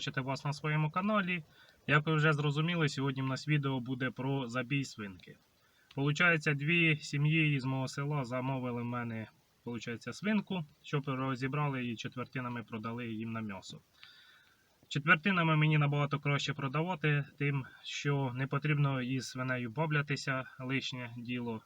бачити вас на своєму каналі. Як ви вже зрозуміли, сьогодні в нас відео буде про забій свинки. Получається, дві сім'ї із мого села замовили в мене получається, свинку, щоб розібрали її четвертинами, продали їм на м'ясо. Четвертинами мені набагато краще продавати, тим, що не потрібно із свинею баблятися лишнє діло,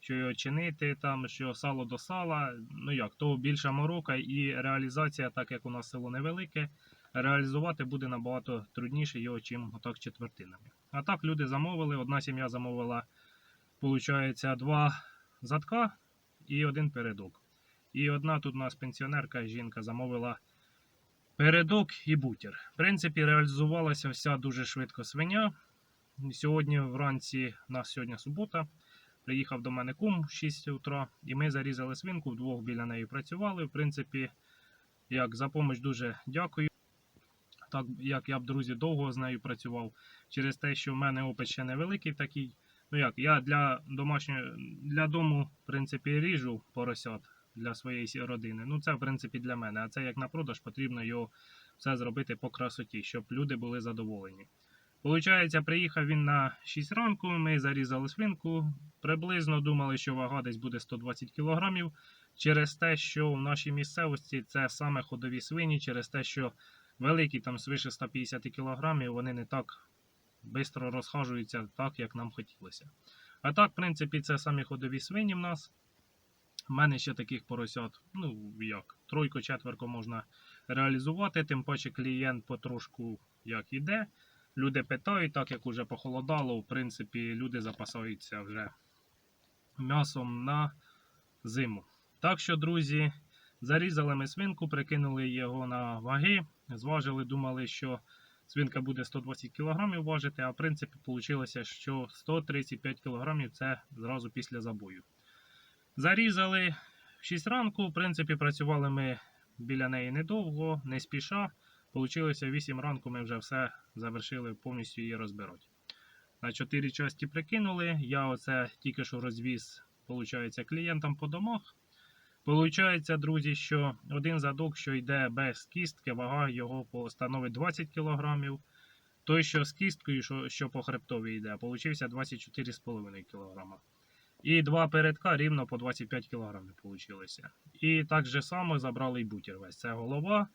що його чинити, там, що сало до сала. Ну як, то більша морока і реалізація, так як у нас село невелике, реалізувати буде набагато трудніше його, чим отак четвертинами. А так люди замовили. Одна сім'я замовила, виходить, два задка і один передок. І одна тут у нас пенсіонерка, жінка замовила передок і бутір. В принципі, реалізувалася вся дуже швидко свиня. Сьогодні вранці, у нас сьогодні субота, приїхав до мене кум в 6 утра, і ми зарізали свинку, вдвох біля неї працювали. В принципі, як за допомогу дуже дякую. Так як я б, друзі, довго з нею працював, через те, що в мене опит ще невеликий такий. Ну як, я для домашнього для дому, в принципі, ріжу поросят для своєї родини. Ну, це, в принципі, для мене. А це як на продаж потрібно його все зробити по красоті, щоб люди були задоволені. Получається, приїхав він на 6 ранку, ми зарізали свинку. Приблизно думали, що вага десь буде 120 кг. Через те, що в нашій місцевості це саме ходові свині, через те, що великі, там свише 150 кг, вони не так швидко розхажуються так, як нам хотілося. А так, в принципі, це самі ходові свині в нас. У мене ще таких поросят, ну як, тройко-четверко можна реалізувати, тим паче клієнт потрошку як іде. Люди питають, так як уже похолодало, в принципі, люди запасаються вже м'ясом на зиму. Так що, друзі, зарізали ми свинку, прикинули його на ваги, зважили, думали, що свинка буде 120 кг важити, а в принципі вийшло, що 135 кг це зразу після забою. Зарізали в 6 ранку. В принципі, працювали ми біля неї недовго, не спіша. Получилося 8 ранку, ми вже все завершили повністю її розбирати. На 4 часті прикинули. Я оце тільки що розвіз, получається, клієнтам по домах. Получається, друзі, що один задок, що йде без кістки, вага його становить 20 кг. Той, що з кісткою, що, що по хребтові йде, получився 24,5 кг. І два передка рівно по 25 кг получилося. І так же само забрали і бутір весь. Це голова,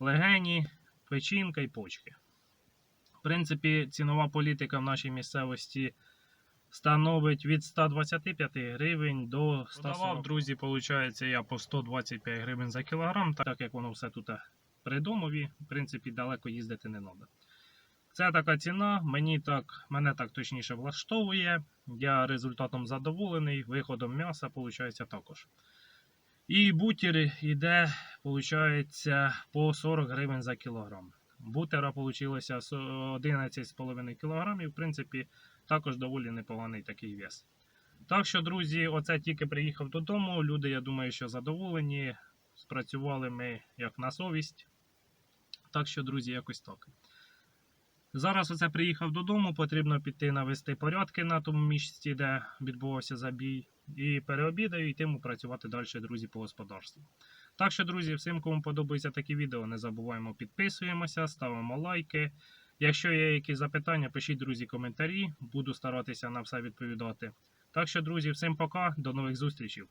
легені, печінка і почки. В принципі, цінова політика в нашій місцевості становить від 125 гривень до 140. Продавав, друзі, виходить, я по 125 гривень за кілограм, так як воно все тут при домові, в принципі, далеко їздити не треба. Це така ціна, мені так, мене так точніше влаштовує. Я результатом задоволений, виходом м'яса, виходить, також. І бутір йде, виходить, по 40 гривень за кілограм. Бутера вийшло 11,5 кг. і В принципі, також доволі непоганий такий вес. Так що, друзі, оце тільки приїхав додому. Люди, я думаю, що задоволені. Спрацювали ми як на совість. Так що, друзі, якось так. Зараз оце приїхав додому, потрібно піти навести порядки на тому місці, де відбувався забій. І переобідаю, і йтиму працювати далі, друзі, по господарству. Так що, друзі, всім, кому подобаються такі відео, не забуваємо підписуємося, ставимо лайки. Якщо є якісь запитання, пишіть, друзі, коментарі. Буду старатися на все відповідати. Так що, друзі, всім пока, до нових зустрічей.